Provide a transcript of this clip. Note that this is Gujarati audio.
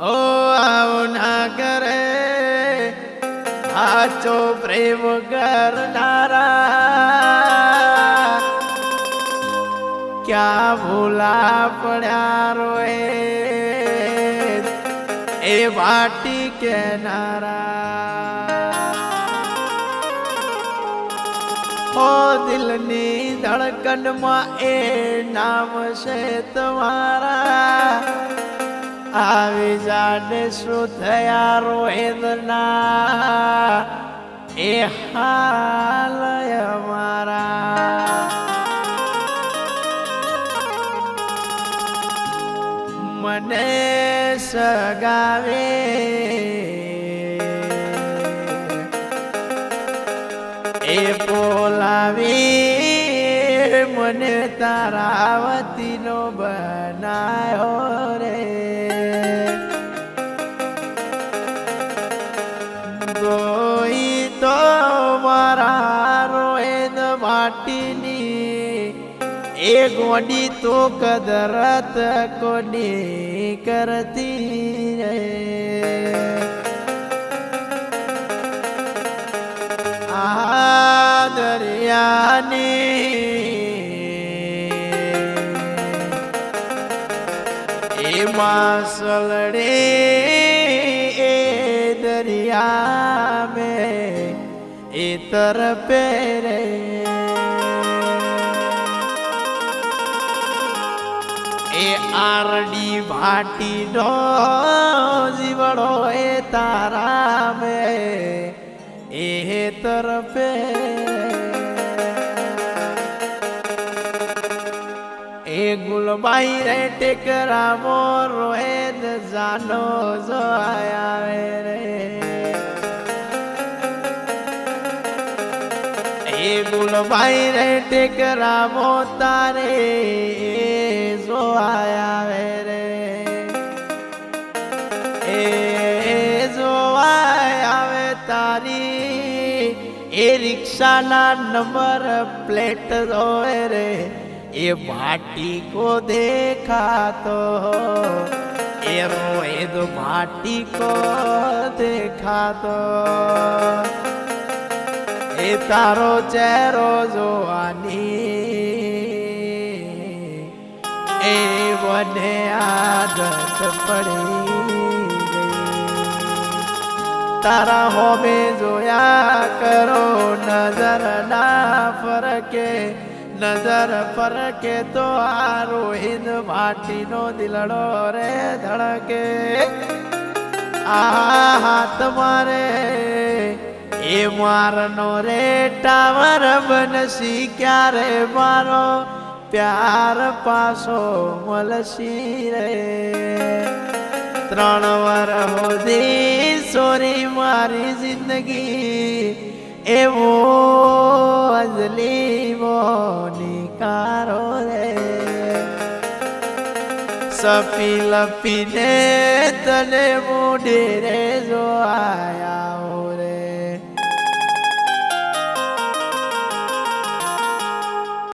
ઓ આવું ના કરે સાચો પ્રેમ કરનારા. ક્યાં ભૂલા પડ્યા રોએ? એ વાટી કેનારા. ઓ દિલની ધડકનમાં એ નામ છે તમારા. આવી જાને શું થયા રોહિતના? એ હાલ અમારા. સગાવે. એ બોલાવી મને તારા વતીનો બનાયો રે. ગોઈ તો મારા રોએદ માટીની એ ગોડી તો કદરત કોડી કરતી રે. આ દરિયાની એ માસલડે એ દરિયા में એ તરફે રે. એ આરડી ભાટી નો જીવડો એ તારા મે. એ તરફે. એ ગુલબાઈ રે ટેકરા મોર એ જાનો જો આવે રે. એ ગુલબાઈ રે ટેકરા મોતારે જો વે રે. એ જોવાય આવે તારી. એ રિક્ષાના નંબર પ્લેટ જોવે રે. એ ભાટી કો દેખાતો. એ તો ભાટી કો દેખાતો. તારો ચહેરો જોવાની. એ મને આદત પડી તારા હોમે જોયા કરો નજર ના ફરકે, નજર ફરકે તો આ રોહિત માટીનો દિલડો રે ધડકે. આ હાથ મારે એ મારનો રે ટાવર બનશી ક્યારે મારો? પ્યાર પાછો મળશી રે. ત્રણ વર હોદી સોરી મારી જિંદગી, એવો અજલી મોનિકારો રે. સપી લપીને તને મોઢે રે જો આયા હો